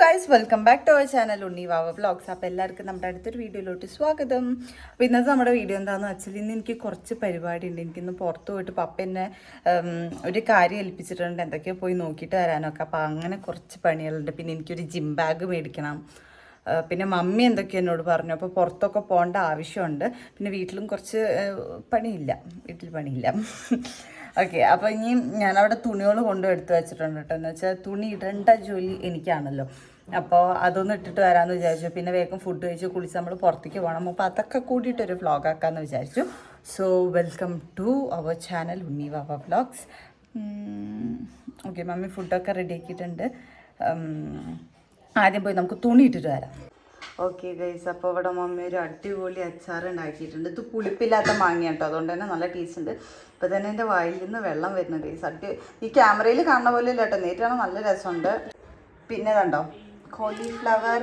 Guys welcome back to our channel Unni Vava അപ്പോൾ എല്ലാവർക്കും നമ്മുടെ അടുത്തൊരു വീഡിയോയിലോട്ട് സ്വാഗതം. അപ്പോൾ ഇന്നത്തെ നമ്മുടെ വീഡിയോ എന്താണെന്ന് വെച്ചാൽ ഇന്ന് എനിക്ക് കുറച്ച് പരിപാടി ഉണ്ട് എനിക്കിന്ന് പുറത്ത് പോയിട്ട് പപ്പ എന്നെ ഒരു കാര്യം ഏൽപ്പിച്ചിട്ടുണ്ട്. എന്തൊക്കെയോ പോയി നോക്കിയിട്ട് വരാനൊക്കെ. അപ്പോൾ അങ്ങനെ കുറച്ച് പണികളുണ്ട്. പിന്നെ എനിക്കൊരു ജിം ബാഗ് മേടിക്കണം. പിന്നെ മമ്മി എന്തൊക്കെയോ എന്നോട് പറഞ്ഞു. അപ്പോൾ പുറത്തൊക്കെ പോകേണ്ട ആവശ്യമുണ്ട്. പിന്നെ വീട്ടിലും കുറച്ച് പണിയില്ല. വീട്ടിൽ പണിയില്ല. ഓക്കെ അപ്പോൾ ഇനി അവിടെ തുണികൾ കൊണ്ടു എടുത്തു വെച്ചിട്ടുണ്ട് കേട്ടോ എന്ന് വെച്ചാൽ തുണി ഇടേണ്ട ജോലി എനിക്കാണല്ലോ. അപ്പോൾ അതൊന്നും ഇട്ടിട്ട് വരാമെന്ന് വിചാരിച്ചു. പിന്നെ വേഗം ഫുഡ് കഴിച്ച് കുളിച്ച് നമ്മൾ പുറത്തേക്ക് പോകണം അപ്പോൾ അതൊക്കെ കൂടിയിട്ടൊരു വ്ളോഗ് ആക്കാമെന്ന് വിചാരിച്ചു. So welcome to our channel Unni Vava vlogs okay mummy ഫുഡൊക്കെ റെഡി ആക്കിയിട്ടുണ്ട്. ആദ്യം പോയി നമുക്ക് തുണി ഇട്ടിട്ട് വരാം. ഓക്കെ ഗൈസ് അപ്പോൾ ഇവിടെ മമ്മി ഒരു അടിപൊളി അച്ചാർ ഉണ്ടാക്കിയിട്ടുണ്ട് ഇത് പുളിപ്പില്ലാത്ത മാങ്ങ കേട്ടോ അതുകൊണ്ട് തന്നെ നല്ല ടേസ്റ്റ് ഉണ്ട്. ഇപ്പം തന്നെ എന്റെ വായിൽ നിന്ന് വെള്ളം വരുന്നുണ്ട് ഗൈസ് അടി ഈ ക്യാമറയിൽ കാണുന്ന പോലെ ഇല്ല കേട്ടോ നേരിട്ടാണ് നല്ല രസമുണ്ട്. പിന്നെ കണ്ടോ? കോളിഫ്ലവർ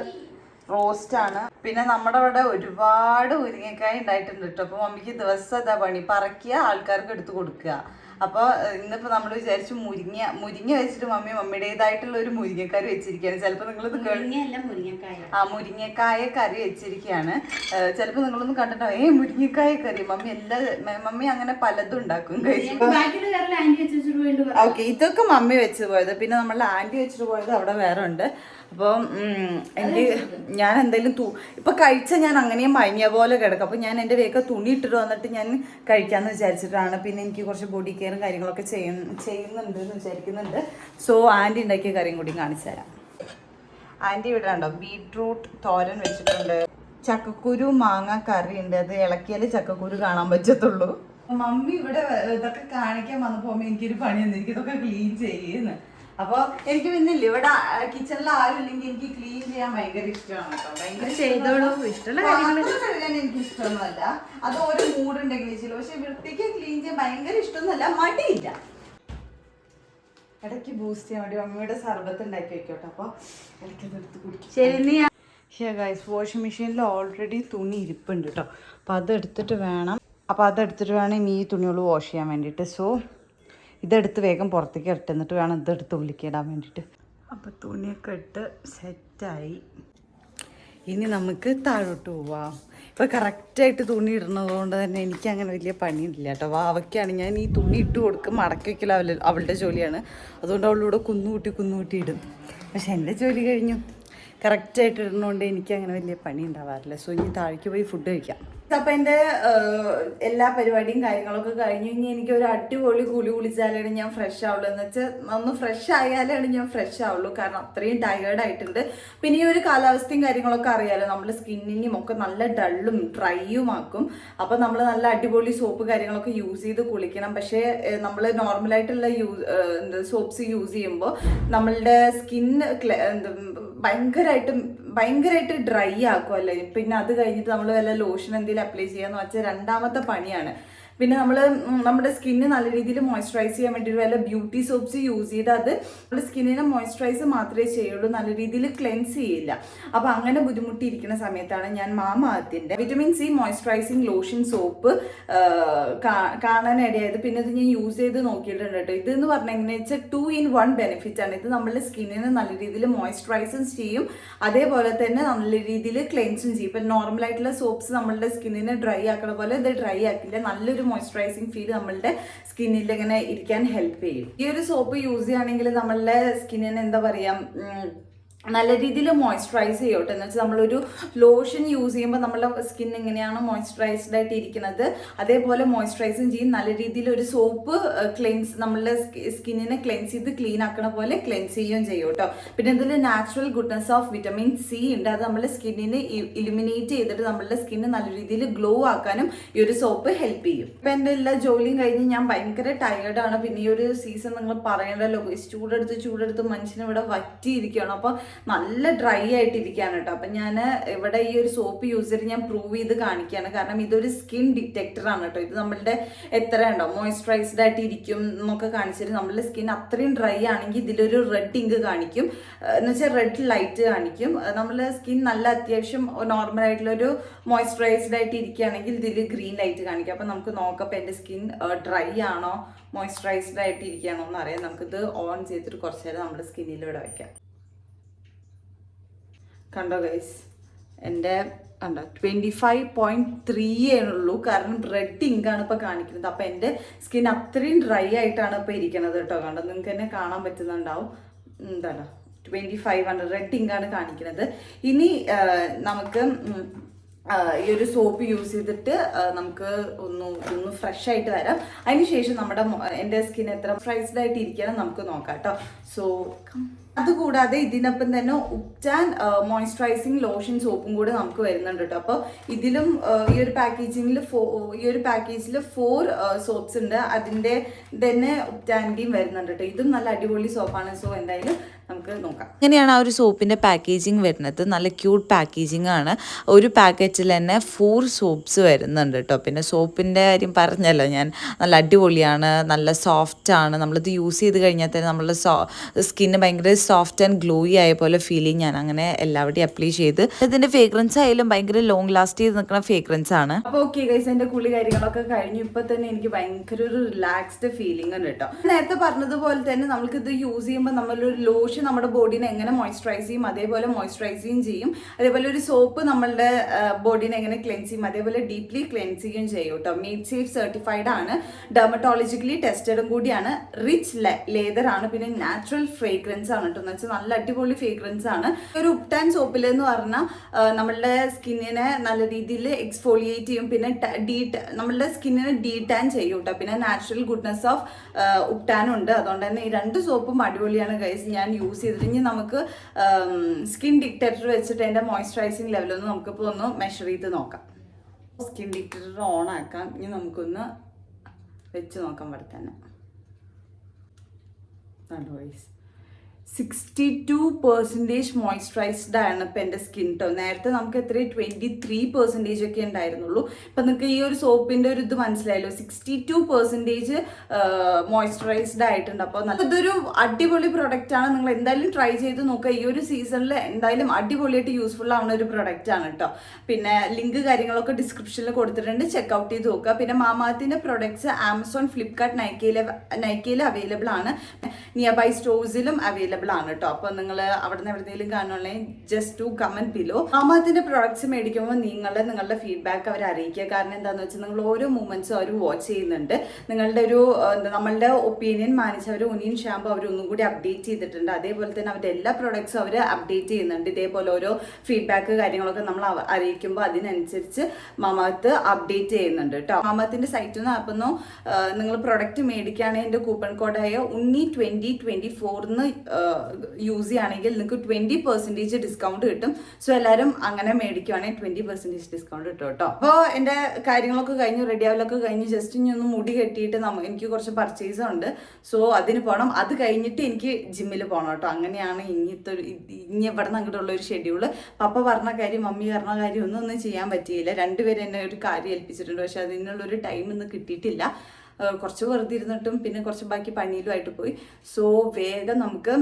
റോസ്റ്റ് ആണ്. പിന്നെ നമ്മുടെ അവിടെ ഒരുപാട് മുരിങ്ങക്കായ ഉണ്ടായിട്ടുണ്ട് കേട്ടോ. അപ്പോൾ മമ്മിക്ക് ദിവസം ഇതാ പണി പറക്കിയ ആൾക്കാർക്ക് എടുത്തു കൊടുക്കുക. അപ്പോൾ ഇന്നിപ്പോൾ നമ്മൾ വിചാരിച്ചു മുരിങ്ങ മുരിങ്ങ വെച്ചിട്ട് മമ്മി മമ്മിയുടേതായിട്ടുള്ള ഒരു മുരിങ്ങക്കറി വെച്ചിരിക്കുകയാണ്. ചിലപ്പോൾ നിങ്ങളിത് ആ മുരിങ്ങക്കായ കറി വെച്ചിരിക്കുകയാണ്. ചിലപ്പോൾ നിങ്ങളൊന്നും കണ്ടിട്ടോ ഏ മുരിങ്ങക്കായ കറി. മമ്മി എല്ലാ മമ്മി അങ്ങനെ പലതും ഉണ്ടാക്കും. ഓക്കെ ഇതൊക്കെ മമ്മി വെച്ച് പോയത്. പിന്നെ നമ്മളെ ആന്റി വെച്ചിട്ട് പോയത് അവിടെ വേറെ ഉണ്ട്. അപ്പം എന്റെ എനിക്ക് ഞാൻ എന്തെങ്കിലും തു ഇപ്പോൾ കഴിച്ച ഞാൻ അങ്ങനെയും മയങ്ങിയ പോലെ കിടക്കും. അപ്പോൾ ഞാൻ എന്റെ വേഗം തുണി ഇട്ടിട്ട് വന്നിട്ട് ഞാൻ കഴിക്കാമെന്ന് വിചാരിച്ചിട്ടാണ്. പിന്നെ എനിക്ക് കുറച്ച് ബോഡി കെയറും കാര്യങ്ങളൊക്കെ ചെയ്യും ചെയ്യുന്നുണ്ട് എന്ന് വിചാരിക്കുന്നുണ്ട്. സോ ആന്റി ഉണ്ടാക്കിയ കറിയും കൂടി കാണിച്ചു തരാം. ആന്റി ഇവിടെ ഉണ്ടോ ബീട്രൂട്ട് തോരൻ വെച്ചിട്ടുണ്ട്. ചക്കക്കുരു മാങ്ങ കറി ഉണ്ട്. അത് ഇളക്കിയാലേ ചക്കക്കുരു കാണാൻ പറ്റത്തുള്ളൂ. മമ്മി ഇവിടെ ഇതൊക്കെ കാണിക്കാൻ വന്നപ്പോൾ എനിക്കൊരു പണി തന്നെ. എനിക്കിതൊക്കെ ക്ലീൻ ചെയ്യുന്നു അപ്പൊ എനിക്ക് പിന്നെ ഇല്ല ഇവിടെ കിച്ചണിൽ ആരും ഇല്ലെങ്കിൽ എനിക്ക് ക്ലീൻ ചെയ്യാൻ ഭയങ്കര ഇഷ്ടമാണ് കേട്ടോ. ഭയങ്കര ചെയ്തോളൂ. ഇഷ്ടമുള്ള പാത്രം കഴുകാൻ എനിക്ക് ഇഷ്ടമൊന്നുമല്ല. അത് ഒരു മൂഡ് ചില പക്ഷെ വൃത്തിക്ക് ക്ലീൻ ചെയ്യാൻ ഭയങ്കര ഇഷ്ടമൊന്നുമല്ല. മടിയില്ല. ഇടയ്ക്ക് ബൂസ്റ്റ് ചെയ്യാൻ വേണ്ടി മമ്മിയുടെ സർബത്ത് ഉണ്ടാക്കി വെക്കോട്ടെ. അപ്പോൾ ഇടയ്ക്ക് എടുത്ത് കുടിക്കും. ശരി നീ ഷേ ഗൈസ് വാഷിംഗ് മെഷീനിൽ ഓൾറെഡി തുണി ഇരിപ്പുണ്ട് കേട്ടോ. അപ്പോൾ അതെടുത്തിട്ട് വേണം. അപ്പോൾ അതെടുത്തിട്ട് വേണം ഈ തുണികൾ വാഷ് ചെയ്യാൻ വേണ്ടിയിട്ട്. സോ ഇതെടുത്ത് വേഗം പുറത്തേക്ക് ഇട്ട് എന്നിട്ട് വേണം ഇതെടുത്ത് ഉള്ളിക്കിടാൻ വേണ്ടിയിട്ട്. അപ്പോൾ തുണിയൊക്കെ ഇട്ട് സെറ്റായി. ഇനി നമുക്ക് താഴോട്ട് പോവാം. ഇപ്പോൾ കറക്റ്റായിട്ട് തുണി ഇടുന്നത് കൊണ്ട് തന്നെ എനിക്ക് അങ്ങനെ വലിയ പണിയില്ല കേട്ടോ. വാവയ്ക്കാണ് ഞാൻ ഈ തുണി ഇട്ട് കൊടുക്കും മടക്കി വയ്ക്കല അവൾ അവളുടെ ജോലിയാണ്. അതുകൊണ്ട് അവളിവിടെ കുന്നുകൂട്ടി കുന്നുകൂട്ടി ഇടും. പക്ഷെ എന്റെ ജോലി കഴിഞ്ഞു. കറക്റ്റായിട്ട് ഇടുന്നതുകൊണ്ട് എനിക്ക് അങ്ങനെ വലിയ പണി ഉണ്ടാവാറില്ല. സോ ഇനി താഴേക്ക് പോയി ഫുഡ് കഴിക്കാം. അപ്പം എന്റെ എല്ലാ പരിപാടിയും കാര്യങ്ങളൊക്കെ കഴിഞ്ഞു. ഇനി എനിക്ക് ഒരു അടിപൊളി കുളി കുളിച്ചാലാണ് ഞാൻ ഫ്രഷ് ആവുള്ളൂ. എന്ന് വെച്ചാൽ ഒന്ന് ഫ്രഷ് ആയാലാണ് ഞാൻ ഫ്രഷ് ആവുള്ളൂ. കാരണം അത്രയും ടയേർഡ് ആയിട്ടുണ്ട്. പിന്നെ ഈ ഒരു കാലാവസ്ഥയും കാര്യങ്ങളൊക്കെ അറിയാലോ. നമ്മുടെ സ്കിന്നിനും ഒക്കെ നല്ല ഡള്ളും ഡ്രൈയും ആക്കും. അപ്പം നമ്മൾ നല്ല അടിപൊളി സോപ്പ് കാര്യങ്ങളൊക്കെ യൂസ് ചെയ്ത് കുളിക്കണം. പക്ഷേ നമ്മൾ നോർമലായിട്ടുള്ള യൂസ് സോപ്സ് യൂസ് ചെയ്യുമ്പോൾ നമ്മളുടെ സ്കിൻ ഭയങ്കരമായിട്ട് ഭയങ്കരമായിട്ട് ഡ്രൈ ആക്കുമല്ലേ പിന്നെ അത് കഴിഞ്ഞിട്ട് നമ്മൾ വല്ല ലോഷൻ എന്തെങ്കിലും അപ്ലൈ ചെയ്യാന്ന് വെച്ചാൽ രണ്ടാമത്തെ പണിയാണ്. പിന്നെ നമ്മൾ നമ്മുടെ സ്കിന്ന് നല്ല രീതിയിൽ മോയ്സ്ചറൈസ് ചെയ്യാൻ വേണ്ടി വല്ല ബ്യൂട്ടി സോപ്സ് യൂസ് ചെയ്ത് അത് നമ്മുടെ സ്കിന്നിനെ മോയ്സ്ചറൈസ് മാത്രമേ ചെയ്യുള്ളൂ നല്ല രീതിയിൽ ക്ലെൻസ് ചെയ്യില്ല. അപ്പോൾ അങ്ങനെ ബുദ്ധിമുട്ടിയിരിക്കുന്ന സമയത്താണ് ഞാൻ മാമാത്തിന്റെ vitamin C moisturising lotion soap കാണാനിടയായത്. പിന്നെ ഇത് ഞാൻ യൂസ് ചെയ്ത് നോക്കിയിട്ടുണ്ട് കേട്ടോ. ഇതെന്ന് പറഞ്ഞാൽ എങ്ങനെയാ വെച്ചാൽ ടു ഇൻ വൺ ബെനിഫിറ്റ് ആണ്. ഇത് നമ്മുടെ സ്കിന്നിനെ നല്ല രീതിയിൽ മോയ്സ്ചറൈസും ചെയ്യും. അതേപോലെ തന്നെ നല്ല രീതിയിൽ ക്ലെൻസും ചെയ്യും. ഇപ്പം നോർമൽ ആയിട്ടുള്ള സോപ്സ് നമ്മളുടെ സ്കിന്നിനെ ഡ്രൈ ആക്കണ പോലെ ഇത് ഡ്രൈ ആക്കില്ല. നല്ലൊരു മോയ്സ്ചറൈസിങ് ഫീൽ നമ്മളുടെ സ്കിന്നിൽ ഇങ്ങനെ ഇരിക്കാൻ ഹെൽപ്പ് ചെയ്യും. ഈ ഒരു സോപ്പ് യൂസ് ചെയ്യുകയാണെങ്കിൽ നമ്മളുടെ സ്കിന്നിന് എന്താ പറയുക നല്ല രീതിയിൽ മോയ്സ്ചറൈസ് ചെയ്യട്ടെ. എന്ന് വെച്ചാൽ നമ്മളൊരു ലോഷൻ യൂസ് ചെയ്യുമ്പോൾ നമ്മുടെ സ്കിൻ എങ്ങനെയാണ് മോയ്സ്ചറൈസ്ഡ് ആയിട്ട് ഇരിക്കുന്നത് അതേപോലെ മോയ്സ്ചറൈസും ചെയ്യും. നല്ല രീതിയിൽ ഒരു സോപ്പ് ക്ലെൻസ് നമ്മളുടെ സ്കിന്നിനെ ക്ലെൻസ് ചെയ്ത് ക്ലീൻ ആക്കണ പോലെ ക്ലെൻസ് ചെയ്യുകയും ചെയ്യും കേട്ടോ. പിന്നെ ഇതിൽ natural goodness of vitamin C ഉണ്ട്. അത് നമ്മുടെ സ്കിന്നിനെ ഇലിമിനേറ്റ് ചെയ്തിട്ട് നമ്മളുടെ സ്കിന്ന് നല്ല രീതിയിൽ ഗ്ലോ ആക്കാനും ഈ ഒരു സോപ്പ് ഹെൽപ്പ് ചെയ്യും. ഇപ്പം എന്റെ എല്ലാ ജോലിയും കഴിഞ്ഞ് ഞാൻ ഭയങ്കര ടയേർഡാണ് പിന്നെ ഈ ഒരു സീസൺ നിങ്ങൾ പറയണ്ടല്ലോ. ചൂടെടുത്ത് ചൂടെടുത്ത് മനുഷ്യന് ഇവിടെ വറ്റിയിരിക്കുകയാണ്. അപ്പോൾ നല്ല ഡ്രൈ ആയിട്ടിരിക്കുകയാണ് കേട്ടോ അപ്പം ഞാൻ ഇവിടെ ഈ ഒരു സോപ്പ് യൂസ് ചെയ്ത് ഞാൻ പ്രൂവ് ചെയ്ത് കാണിക്കുകയാണ് കാരണം ഇതൊരു സ്കിൻ ഡിറ്റക്ടറാണ് കേട്ടോ ഇത് നമ്മളുടെ എത്ര ഉണ്ടോ? മോയ്സ്ചറൈസ്ഡ് ആയിട്ട് ഇരിക്കും എന്നൊക്കെ കാണിച്ചിട്ട് നമ്മളുടെ സ്കിൻ അത്രയും ഡ്രൈ ആണെങ്കിൽ ഇതിലൊരു റെഡ് ഇങ്ക് കാണിക്കും. എന്ന് വെച്ചാൽ റെഡ് ലൈറ്റ് കാണിക്കും. നമ്മളെ സ്കിൻ നല്ല അത്യാവശ്യം നോർമൽ ആയിട്ടുള്ളൊരു മോയ്സ്ചറൈസ്ഡ് ആയിട്ട് ഇരിക്കുകയാണെങ്കിൽ ഇതിൽ ഗ്രീൻ ലൈറ്റ് കാണിക്കും. അപ്പം നമുക്ക് നോക്കാം അപ്പം എന്റെ സ്കിൻ ഡ്രൈ ആണോ? മോയ്സ്ചറൈസ്ഡ് ആയിട്ട് ഇരിക്കുകയാണോ എന്ന് അറിയാം നമുക്കിത് ഓൺ ചെയ്തിട്ട് കുറച്ച് നേരം നമ്മുടെ സ്കിന്നിൽ ഇവിടെ വയ്ക്കാം കണ്ടോ ഗൈസ് എന്റെ കണ്ടോ ട്വന്റി ഫൈവ് പോയിന്റ് ത്രീ ഉള്ളൂ. കാരണം റെഡ് ഇങ്കാണ് ഇപ്പോൾ കാണിക്കുന്നത്. അപ്പോൾ എന്റെ സ്കിൻ അത്രയും ഡ്രൈ ആയിട്ടാണ് ഇപ്പോൾ ഇരിക്കുന്നത് കേട്ടോ. കണ്ടോ? നിങ്ങൾക്ക് തന്നെ കാണാൻ പറ്റുന്നുണ്ടാവും. എന്താണോ ട്വന്റി ഫൈവ് ആണ് റെഡ് ഇങ്കാണ് കാണിക്കുന്നത്. ഇനി നമുക്ക് ഈ ഒരു സോപ്പ് യൂസ് ചെയ്തിട്ട് നമുക്ക് ഒന്ന് ഒന്ന് ഫ്രഷ് ആയിട്ട് വരാം. അതിനുശേഷം നമ്മുടെ എന്റെ സ്കിൻ എത്ര ഫ്രൈസ്ഡ് ആയിട്ട് ഇരിക്കണം നമുക്ക് നോക്കാം കേട്ടോ. സോ അതുകൂടാതെ ഇതിനൊപ്പം തന്നെ ഉപ്റ്റാൻ മോയ്സ്ചറൈസിങ് ലോഷൻ സോപ്പും കൂടെ നമുക്ക് വരുന്നുണ്ട് കേട്ടോ. അപ്പോൾ ഇതിലും ഈ ഒരു പാക്കേജിങ്ങിൽ ഫോ ഈ ഒരു പാക്കേജിൽ ഫോർ സോപ്സ് ഉണ്ട്. അതിന്റെ തന്നെ ഉപ്റ്റാന്റെയും വരുന്നുണ്ട് കേട്ടോ. ഇതും നല്ല അടിപൊളി സോപ്പാണ് സോ എന്തായാലും നമുക്ക് നോക്കാം. ഇങ്ങനെയാണ് ആ ഒരു സോപ്പിന്റെ പാക്കേജിങ് വരുന്നത്. നല്ല ക്യൂട്ട് പാക്കേജിങ് ആണ്. ഒരു പാക്കറ്റിൽ തന്നെ ഫോർ സോപ്സ് വരുന്നുണ്ട് കേട്ടോ. പിന്നെ സോപ്പിന്റെ കാര്യം പറഞ്ഞല്ലോ ഞാൻ. നല്ല അടിപൊളിയാണ് നല്ല സോഫ്റ്റ് ആണ്. നമ്മളിത് യൂസ് ചെയ്ത് കഴിഞ്ഞാൽ തന്നെ നമ്മളുടെ സോ സ്കിന്ന് ഭയങ്കര സോഫ്റ്റ് ആൻഡ് ഗ്ലോയി ആയ പോലെ ഫീൽ ചെയ്യും ഞാൻ അങ്ങനെ എല്ലാവരുടെയും അപ്ലൈ ചെയ്ത്. ഇതിന്റെ ഫ്രേഗ്രൻസ് ആയാലും ഭയങ്കര ലോങ് ലാസ്റ്റ് ചെയ്ത് നിൽക്കുന്ന ഫ്രേഗ്രൻസ് ആണ്. അപ്പൊ ഓക്കെ ഗൈസ് എന്റെ കുളി കാര്യങ്ങളൊക്കെ കഴിഞ്ഞു. ഇപ്പൊ തന്നെ എനിക്ക് ഭയങ്കര ഒരു റിലാക്സ്ഡ് ഫീലിംഗ് ആണ് കേട്ടോ. നേരത്തെ പറഞ്ഞതുപോലെ തന്നെ നമുക്ക് ഇത് യൂസ് ചെയ്യുമ്പോൾ നമ്മളൊരു ലോഷൻ നമ്മുടെ ബോഡീനെ എങ്ങനെ മോയ്സ്ചറൈസ് ചെയ്യും അതേപോലെ മോയ്സ്ചറൈസ് ചെയ്യും. ചെയ്യും അതേപോലെ ഒരു സോപ്പ് നമ്മളുടെ ബോഡീനെ എങ്ങനെ ക്ലെൻസ് ചെയ്യും അതേപോലെ ഡീപ്ലി ക്ലെൻസ് ചെയ്യുകയും ചെയ്യും കേട്ടോ. മീറ്റ് സേഫ് സർട്ടിഫൈഡ് ആണ്. ഡെർമറ്റോളജിക്കലി ടെസ്റ്റഡും കൂടിയാണ്. റിച്ച് ലേതർ ആണ്. പിന്നെ നാച്ചുറൽ ഫ്രേഗ്രൻസ് ആണ് കേട്ടോ എന്ന് വെച്ചാൽ നല്ല അടിപൊളി ഫ്രേഗ്രൻസ് ആണ്. ഒരു ഉപ്റ്റാൻ സോപ്പിൽ എന്ന് പറഞ്ഞാൽ നമ്മളുടെ സ്കിന്നിനെ നല്ല രീതിയിൽ എക്സ്ഫോളിയേറ്റ് ചെയ്യും. പിന്നെ ഡീ നമ്മളുടെ സ്കിന്നിനെ ഡീടാൻ ചെയ്യും കേട്ടോ പിന്നെ നാച്ചുറൽ ഗുഡ്നെസ് ഓഫ് ഉപ്റ്റാൻ ഉണ്ട്. അതുകൊണ്ട് തന്നെ ഈ രണ്ട് സോപ്പും അടിപൊളിയാണ് ഗൈസ് ഞാൻ യൂസ് ചെയ്തിട്ട് ഇനി നമുക്ക് സ്കിൻ ഡിക്റ്റേറ്റർ വെച്ചിട്ട് എന്റെ മോയ്സ്ചറൈസിങ് ലെവലൊന്ന് നമുക്കിപ്പോൾ ഒന്ന് മെഷർ ചെയ്ത് നോക്കാം. സ്കിൻ ഡിക്റ്റേറ്റർ ഓൺ ആക്കാം. ഇനി നമുക്കൊന്ന് വെച്ച് നോക്കാം ഇവിടെ തന്നെ voice sixty two percentage moisturised ആണ് ഇപ്പം എന്റെ സ്കിൻ ടോ നേരത്തെ നമുക്ക് എത്ര ട്വന്റി ത്രീ പെർസെന്റേജ് ഒക്കെ ഉണ്ടായിരുന്നുള്ളൂ. ഇപ്പം നിങ്ങൾക്ക് ഈ ഒരു സോപ്പിന്റെ ഒരു ഇത് മനസ്സിലായല്ലോ. സിക്സ്റ്റി ടു പെർസെന്റേജ് മോയ്സ്ചറൈസ്ഡ് ആയിട്ടുണ്ട്. അപ്പോൾ ഇതൊരു അടിപൊളി പ്രൊഡക്റ്റ് ആണ്. നിങ്ങൾ എന്തായാലും ട്രൈ ചെയ്ത് നോക്കുക. ഈ ഒരു സീസണിൽ എന്തായാലും അടിപൊളിയായിട്ട് യൂസ്ഫുൾ ആവുന്ന ഒരു പ്രൊഡക്റ്റ് ആണ് കേട്ടോ പിന്നെ ലിങ്ക് കാര്യങ്ങളൊക്കെ ഡിസ്ക്രിപ്ഷനിൽ കൊടുത്തിട്ടുണ്ട്. ചെക്ക് ഔട്ട് ചെയ്ത് നോക്കുക. പിന്നെ മാമാത്തിന്റെ പ്രൊഡക്ട്സ് ആമസോൺ ഫ്ലിപ്കാർട്ട് നൈക്കയിൽ നൈക്കയിൽ അവൈലബിൾ ആണ്. നിയർ ബൈ സ്റ്റോഴ്സിലും അവൈലബിൾ ആണ് കേട്ടോ അപ്പോൾ നിങ്ങൾ അവിടെ നിന്ന് എവിടെയെങ്കിലും കാണുകയാണെങ്കിൽ ജസ്റ്റ് ടു കമന്റ് ബിലോ മാമാത്തിന്റെ പ്രൊഡക്ട്സ് മേടിക്കുമ്പോൾ നിങ്ങൾ നിങ്ങളുടെ ഫീഡ്ബാക്ക് അവർ അറിയിക്കുക. കാരണം എന്താണെന്ന് വെച്ചാൽ നിങ്ങൾ ഓരോ മൂമെന്റ്സും അവർ വാച്ച് ചെയ്യുന്നുണ്ട്. നിങ്ങളുടെ ഒരു നമ്മളുടെ ഒപ്പീനിയൻ മാനിച്ച് അവർ ഒനിയൻ ഷാമ്പു അവർ ഒന്നും കൂടി അപ്ഡേറ്റ് ചെയ്തിട്ടുണ്ട്. അതേപോലെ തന്നെ അവരുടെ എല്ലാ പ്രൊഡക്ട്സും അവർ അപ്ഡേറ്റ് ചെയ്യുന്നുണ്ട്. ഇതേപോലെ ഓരോ ഫീഡ്ബാക്ക് കാര്യങ്ങളൊക്കെ നമ്മൾ അറിയിക്കുമ്പോൾ അതിനനുസരിച്ച് മാമാത്ത് അപ്ഡേറ്റ് ചെയ്യുന്നുണ്ട് കേട്ടോ മാമത്തിന്റെ സൈറ്റിൽ നിന്ന് അപ്പം നിങ്ങൾ പ്രൊഡക്റ്റ് മേടിക്കുകയാണെങ്കിൽ എന്റെ കൂപ്പൺ കോഡായ ഉണ്ണി ട്വന്റി ട്വന്റി ഫോറിന്ന് യൂസ് ചെയ്യുകയാണെങ്കിൽ നിങ്ങൾക്ക് ട്വന്റി പെർസെന്റേജ് ഡിസ്കൗണ്ട് കിട്ടും. സോ എല്ലാവരും അങ്ങനെ മേടിക്കുവാണെങ്കിൽ ട്വന്റി പെർസെന്റേജ് ഡിസ്കൗണ്ട് കിട്ടും കേട്ടോ. അപ്പോൾ എന്റെ കാര്യങ്ങളൊക്കെ കഴിഞ്ഞ് റെഡി ആവലൊക്കെ കഴിഞ്ഞ്. ജസ്റ്റ് ഇനി ഒന്ന് മുടി കെട്ടിയിട്ട് നമ്മ എനിക്ക് കുറച്ച് പർച്ചേസ് ഉണ്ട്. സോ അതിന് പോകണം അത് കഴിഞ്ഞിട്ട് എനിക്ക് ജിമ്മിൽ പോകണം കേട്ടോ. അങ്ങനെയാണ് ഇങ്ങനത്തെ ഇനി ഇവിടെ നിന്ന് അങ്ങോട്ടുള്ള ഒരു ഷെഡ്യൂൾ പപ്പ പറഞ്ഞ കാര്യം മമ്മി പറഞ്ഞ കാര്യം ഒന്നും ഒന്നും ചെയ്യാൻ പറ്റിയില്ല. രണ്ടുപേരും എന്നെ ഒരു കാര്യം ഏൽപ്പിച്ചിട്ടുണ്ട്. പക്ഷെ അതിനുള്ളൊരു ടൈം ഇന്ന് കിട്ടിയിട്ടില്ല. കുറച്ച് വെറുതെ ഇരുന്നിട്ടും പിന്നെ കുറച്ച് ബാക്കി പണിയിലുമായിട്ട് പോയി. സോ വേഗം നമുക്ക്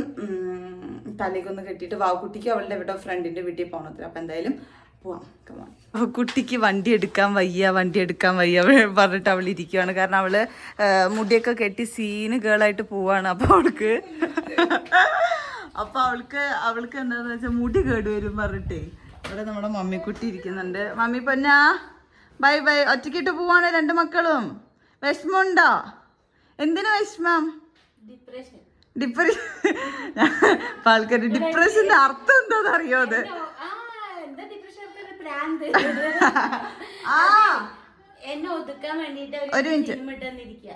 തലേക്കൊന്ന് കെട്ടിയിട്ട് വാവുകുട്ടിക്ക് അവളുടെ ഇവിടെ ഫ്രണ്ടിന്റെ വീട്ടിൽ പോകണത്തിൽ അപ്പം എന്തായാലും അപ്പോൾ കുട്ടിക്ക് വണ്ടി എടുക്കാൻ വയ്യ വണ്ടി എടുക്കാൻ വയ്യ പറഞ്ഞിട്ട് അവൾ ഇരിക്കുവാണ്. കാരണം അവൾ മുടിയൊക്കെ കെട്ടി സീന് ഗേളായിട്ട് പോവാണ്. അപ്പോൾ അവൾക്ക് അപ്പൊ അവൾക്ക് അവൾക്ക് എന്താന്ന് വെച്ചാൽ മുടി കേടുവരും പറഞ്ഞിട്ടേ. ഇവിടെ നമ്മുടെ മമ്മിക്കുട്ടി ഇരിക്കുന്നുണ്ട്. മമ്മി പൊന്നാ ബൈ ബൈ. ഒറ്റയ്ക്കിട്ട് പോവാണ് രണ്ട് മക്കളും. വിഷമമുണ്ടോ? എന്തിനു വിഷമം? ഡിപ്രഷൻ ഡിപ്രഷൻ അപ്പൊ ഡിപ്രഷന്റെ അർത്ഥം എന്താന്ന് അറിയോ അത് ആ എന്താ എന്നെ ഒതുക്കാൻ വേണ്ടിട്ട് ഒരു minute.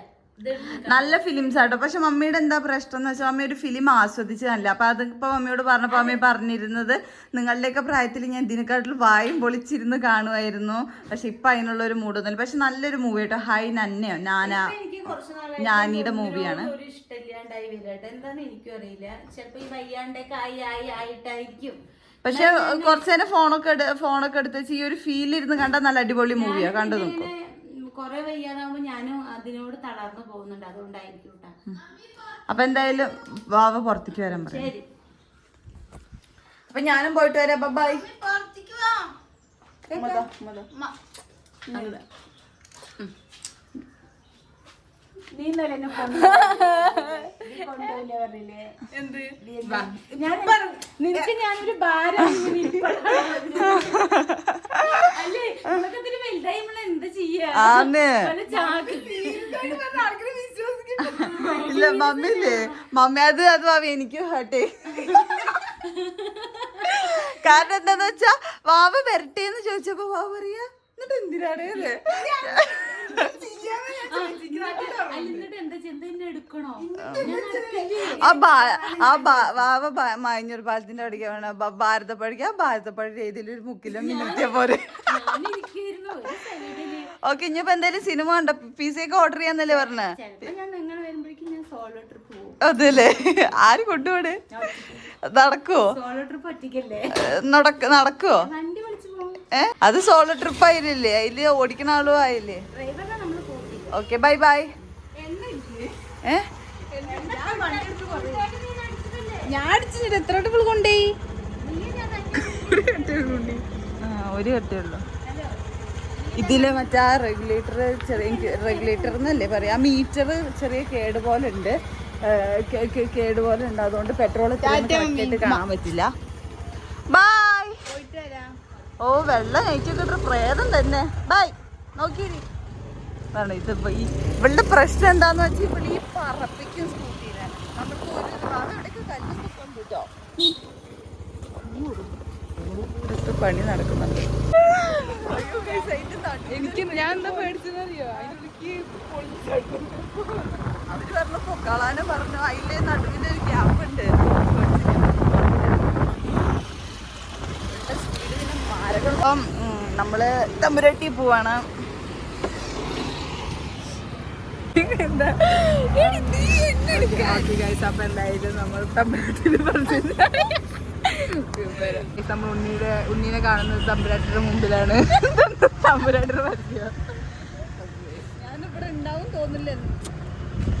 നല്ല ഫിലിംസ് ആട്ടോ. പക്ഷെ മമ്മിയുടെ എന്താ പ്രശ്നം എന്ന് വെച്ചാൽ മമ്മി ഒരു ഫിലിം ആസ്വദിച്ചതല്ല? അപ്പൊ അതിപ്പോ മമ്മിയോട് പറഞ്ഞപ്പോ മമ്മി പറഞ്ഞിരുന്നത് നിങ്ങളുടെയൊക്കെ പ്രായത്തിൽ ഞാൻ ഇതിനെക്കാട്ടിൽ വായും പൊളിച്ചിരുന്ന് കാണുമായിരുന്നു പക്ഷെ ഇപ്പൊ അതിനുള്ള ഒരു മൂഡ് ഒന്നുമില്ല. പക്ഷെ നല്ലൊരു മൂവി കേട്ടോ ഹൈ നന്നയോ നാളായിട്ട് ഞാനിയുടെ മൂവിയാണ് ഒരു ഇഷ്ടമില്ലാണ്ടായി വരട്ടെ എന്താന്ന് എനിക്കും അറിയില്ല. ചിലപ്പോ ഈ വയ്യാണ്ടൊക്കെ ആയി ആയി ആയിട്ടായിരിക്കും. പക്ഷെ കുറച്ചു നേരം ഫോണൊക്കെ ഫോണൊക്കെ എടുത്ത് വെച്ച് ഈ ഒരു ഫീൽ ഇരുന്ന് കണ്ടാൽ നല്ല അടിപൊളി മൂവിയാ കണ്ടു നോക്കും. കൊറേ വയ്യാതാവുമ്പോ ഞാനും അതിനോട് തളർന്നു പോകുന്നുണ്ട്. അതുകൊണ്ടായിരിക്കും കേട്ടാ അപ്പൊ എന്തായാലും വാവ പുറത്തേക്ക് വരാൻ പറയും. ശരി. അപ്പൊ ഞാനും പോയിട്ട് വരാം. ബൈ നീ ഇന്നലെ എന്നെ കൊണ്ടുപോയില്ലേ? ഞാൻ നിനക്ക് ഞാനൊരു ഭാരം അല്ലേ? വലുതായി നമ്മൾ എന്താ ചെയ്യാ? ഇല്ല മമ്മി അത് അത് എനിക്ക് ഹട്ടെ കാരണം എന്താന്ന് വെച്ചാ വാവ വരട്ടേന്ന് ചോദിച്ചപ്പോ വാവ പറയാ എന്നിട്ട് എന്തിനാണ് ഇത്?" അല്ല, എന്നിട്ട് എന്താ ചെയ്യ എന്താ ഞാൻ നടക്കില്ലേ? ആ ബാ- ആ ബാ- വാവ ബാ- മായഞ്ഞൂർ പാലത്തിന്റെ അടിക്കാൻ വേണം ഭാരത പഴിക്ക് ആ ഭാരതപ്പഴ രീതിയിൽ ഒരു മുക്കിലും മിന്നിട്ടിയ പോലെ. ഓക്കെ ഇനിയിപ്പോ എന്തായാലും സിനിമ കണ്ട? പിസയൊക്കെ ഒക്കെ ഓർഡർ ചെയ്യാന്നല്ലേ പറഞ്ഞേ? അതല്ലേ? ആര് കൊണ്ടുപോട് നടക്കുവോ? നടക്കുവോ? ഏ? അത് സോളോ ട്രിപ്പ് ആയില്ലേ? അതിൽ ഓടിക്കണ ആളും ആയില്ലേ? Okay bye bye. ഏ? ഞാൻ അടിച്ചിട്ട് എത്ര ട്രിപ്പിൾ കൊണ്ടേ? ഒരു കട്ടേ ഉള്ളു ഇതിലെ മറ്റേ ആ റെഗുലേറ്റർ ചെറിയ റെഗുലേറ്റർ എന്നല്ലേ പറയാ? മീറ്റർ ചെറിയ കേട് പോലെ ഉണ്ട്. കേട് പോലെ ഉണ്ട്. അതുകൊണ്ട് പെട്രോൾ കാണാൻ പറ്റില്ല. ബൈ. ഓ വെള്ളം കഴിച്ചിട്ട് പ്രേതം തന്നെ. ബൈ. നോക്കിയിരി. അതാണ് ഇത്. ഈ ഇവളുടെ പ്രശ്നം എന്താന്ന് വെച്ചാൽ ഇവിടെ ഈ പറപ്പിക്കും സ്കൂട്ടീനെ. നമ്മൾക്ക് ഒരു കേട്ടോ ഇവിടുത്തെ പണി നടക്കുന്നുണ്ട്. എനിക്ക് ഞാൻ എന്താ പേടിച്ചതറിയോ അതിനിടയ്ക്ക് അവർ പറഞ്ഞു പൊക്കാളാനെ പറഞ്ഞു. അതിലെ നടുവിന്റെ ഒരു ഗ്യാപ്പ് ഉണ്ട് അപ്പം നമ്മൾ തമ്പുരട്ടി പോവാണ്. എന്താ അപ്പൊ എന്തായാലും നമ്മൾ തമ്പുരാട്ടിന് പറഞ്ഞു നമ്മൾ ഉണ്ണിയുടെ ഉണ്ണീനെ കാണുന്നത് തമ്പുരാട്ടിയുടെ മുമ്പിലാണ്. തമ്പുരാട്ടിയുടെ പരസ്യം ഞാനിവിടെ ഉണ്ടാവും തോന്നില്ല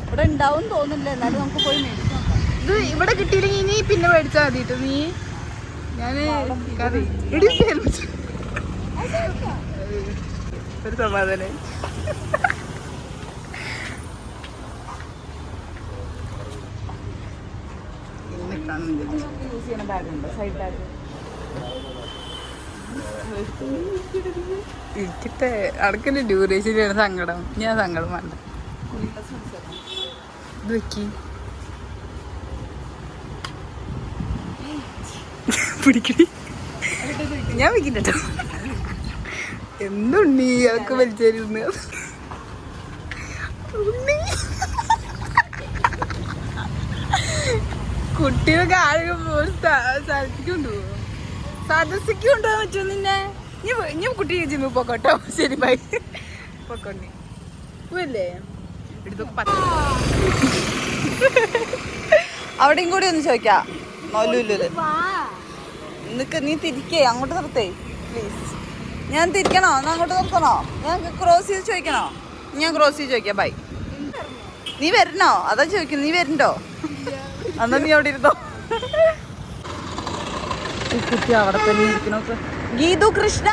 ഇവിടെ ഉണ്ടാവും തോന്നില്ല എന്നാലും നമുക്ക് പോയി മേടിക്കാം ഇത് ഇവിടെ കിട്ടിയില്ലെങ്കിൽ ഇനി പിന്നെ മേടിച്ചാൽ മതി നീ. ഞാൻ കറി. ഒരു സമാധാനം. ചെയ്യുന്ന ബാഗ് ഉണ്ട് സൈഡ് ബാഗ് ഇരിക്കട്ടെ അടക്കല്ലേ ഡ്യൂറേഷനാണ് സങ്കടം. ഞാൻ സങ്കടം വേണ്ട. ഇത് വെക്കി. പിടിക്കണി ഞാൻ വെക്കിട്ടോ എന്തുണ്ണി? അതൊക്കെ വലിച്ചേരുന്നു കുട്ടികൾക്ക് ആരെങ്കിലും ഒരു സ്ഥലത്തേക്ക് കൊണ്ടുപോകും സദസ്സിക്ക് കൊണ്ടുപോകാൻ പറ്റുമോ നിന്നെ നീ കുട്ടി ജിമ്മിൽ പോക്കോട്ടോ. ശരി ബൈ പോക്കോണ്ടി പോയില്ലേ എടുത്തൊക്കെ പത്ത്. അവിടെയും കൂടി ഒന്ന് ചോദിക്കാം. മൗലൂൽ നിനക്ക് നീ തിരിക്കേ. അങ്ങോട്ട് നിർത്തേ. പ്ലീസ് ഞാൻ തിരിക്കണോ? എന്നാ അങ്ങോട്ട് നിർത്തണോ? ഞാൻ ക്രോസ് ചെയ്ത് ചോദിക്കണോ? ഞാൻ ക്രോസ് ചെയ്ത് ചോദിക്കാം. ബൈ നീ വരണോ? അതാ ചോദിക്കുന്നു നീ വരണ്ടോ? എന്നാ നീ അവിടെ ഇരുന്നോ? ഈ കുട്ടി അവിടെ തന്നെ ഇരിക്കണോ ഗീതു കൃഷ്ണ.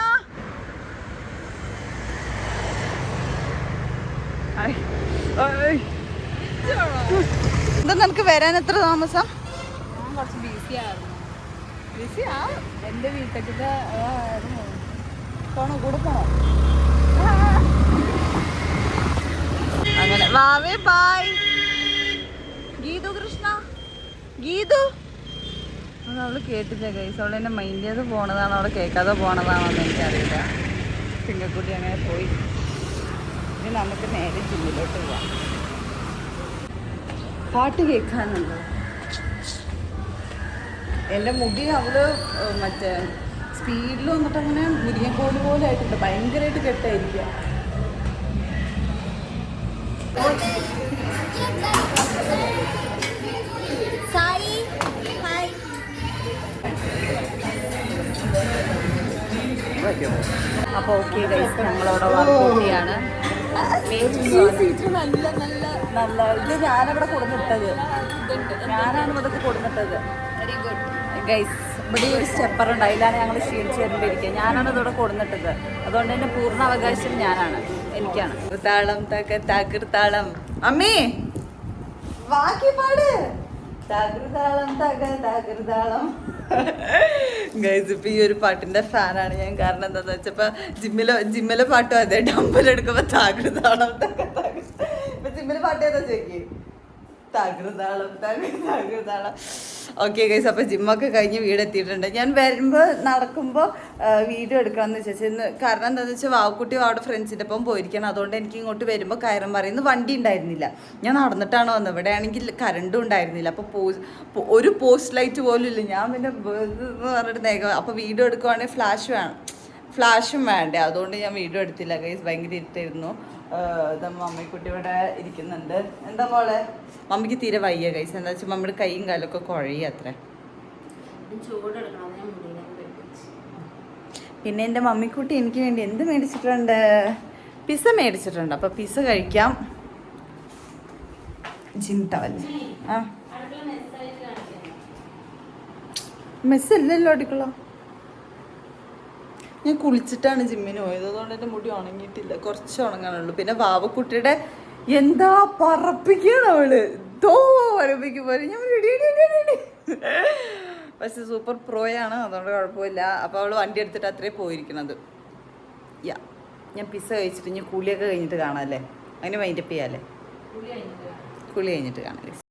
എന്താ നിനക്ക് വരാൻ എത്ര താമസം? ഞാൻ കുറച്ച് ബിസി ആയിരുന്നു. ബിസിയാ എന്റെ വീട്ടിലത്തെ പോണോ കൂടെ പോണോ. അങ്ങനെ. വാവേ കൃഷ്ണ ഗീതു? അവൾ കേട്ടില്ല ഗൈസ് അവൾ എന്നെ മൈൻഡ് ചെയ്ത് പോണതാണോ അവളെ കേൾക്കാതെ പോണതാണോ എന്ന് എനിക്കറിയില്ല. സിംഗക്കുട്ടി അങ്ങനെ പോയി. ഇനി നമുക്ക് നേരെ ജിമ്മിലോട്ട് പോവാം. പാട്ട് കേൾക്കാനുണ്ടോ? എന്റെ മുടി അവൾ മറ്റേ സ്പീഡിൽ വന്നിട്ട് അങ്ങനെ മുരിങ്ങക്കോട് പോലെ ആയിട്ടുണ്ട്. ഭയങ്കരമായിട്ട് കെട്ടായിരിക്കുക അപ്പോൾ ഓക്കെ ഗൈസ് ഞങ്ങളവിടെ വർക്കൗട്ട് ചെയ്യാണ് നല്ല നല്ല നല്ല ഇത് ഞാനവിടെ കൊടുത്തിട്ടത് ഞാനാണ് ഇവിടെ കൊടുത്തിട്ടത് വെരി ഗുഡ് ഗൈസ് ഇവിടെ ഒരു സ്റ്റെപ്പർ ഉണ്ട്. അതിലാണ് ഞങ്ങൾ ക്ഷീണിച്ച് വരുമ്പോയിരിക്കുക ഞാനാണ് ഇതോടെ കൊടുന്നിട്ടത്. അതുകൊണ്ട് തന്നെ പൂർണ അവകാശം ഞാനാണ്. എനിക്കാണ്. താളം തക തകൃതാളം അമ്മേ! ബാക്കി പാട് ഇപ്പൊ ഈ ഒരു പാട്ടിന്റെ ഫാനാണ് ഞാൻ. കാരണം എന്താണെന്ന് വെച്ചപ്പോ ജിമ്മിലെ ജിമ്മിലെ പാട്ടും അതെ ഡമ്പലെടുക്കുമ്പോ താകൃതാളം തക ജിമ്മിലെ പാട്ട് ഏതാ ഓക്കെ ഗൈസ് അപ്പോൾ ജിമ്മൊക്കെ കഴിഞ്ഞ് വീടെത്തിയിട്ടുണ്ട്. ഞാൻ വരുമ്പോൾ നടക്കുമ്പോൾ വീഡിയോ എടുക്കാമെന്ന് വെച്ചാൽ കാരണം എന്താണെന്ന് വെച്ചാൽ വാവക്കുട്ടി അവിടെ ഫ്രണ്ട്സിന്റെ ഒപ്പം പോയിരിക്കണം. അതുകൊണ്ട് എനിക്ക് ഇങ്ങോട്ട് വരുമ്പോൾ കയറം പറയുന്ന വണ്ടി ഉണ്ടായിരുന്നില്ല. ഞാൻ നടന്നിട്ടാണ് വന്നത് ഇവിടെ ആണെങ്കിൽ കറണ്ടും ഉണ്ടായിരുന്നില്ല. അപ്പോൾ ഒരു പോസ്റ്റ് ലൈറ്റ് പോലും ഇല്ല. ഞാൻ പിന്നെ പറഞ്ഞിട്ട് നേരം അപ്പോൾ വീഡിയോ എടുക്കുവാണെങ്കിൽ ഫ്ലാഷ് വേണം. ഫ്ലാഷും വേണ്ടേ. അതുകൊണ്ട് ഞാൻ വീഡിയോ എടുത്തില്ല. ഗൈസ് ഭയങ്കര ഇരുട്ടായിരുന്നു ഇതാ മമ്മിക്കുട്ടി ഇവിടെ ഇരിക്കുന്നുണ്ട്. എന്താ മോളെ? മമ്മിക്ക് തീരെ വയ്യ കൈസ് എന്താ വെച്ചാൽ മമ്മിയുടെ കൈയും കാലൊക്കെ കുഴയും അത്ര. പിന്നെ എന്റെ മമ്മിക്കുട്ടി എനിക്ക് വേണ്ടി എന്ത് മേടിച്ചിട്ടുണ്ട്? പിസ്സ മേടിച്ചിട്ടുണ്ട്. അപ്പോൾ പിസ്സ കഴിക്കാം. ടവൽ ആ. മെസ്സല്ലല്ലോ അടുക്കള. ഞാൻ കുളിച്ചിട്ടാണ് ജിമ്മിന് പോയത്. അതുകൊണ്ട് എന്റെ മുടി ഉണങ്ങിയിട്ടില്ല. കുറച്ച് ഉണങ്ങാനുള്ളൂ. പിന്നെ വാവക്കുട്ടിയുടെ എന്താ പറപ്പിക്കണം അവൾ? തോ പറപ്പിക്കും പോലെ. ഞാൻ പക്ഷെ സൂപ്പർ പ്രോയാണ് അതുകൊണ്ട് കുഴപ്പമില്ല. അപ്പോൾ അവൾ വണ്ടി എടുത്തിട്ട് അത്രേ പോയിരിക്കണത് യാ ഞാൻ പിസ്സ കഴിച്ചിട്ട് ഇനി കുളിയൊക്കെ കഴിഞ്ഞിട്ട് കാണാമല്ലേ അതിന് മൈൻഡപ്പ് ചെയ്യാമല്ലേ കുളി കഴിഞ്ഞിട്ട് കാണാം.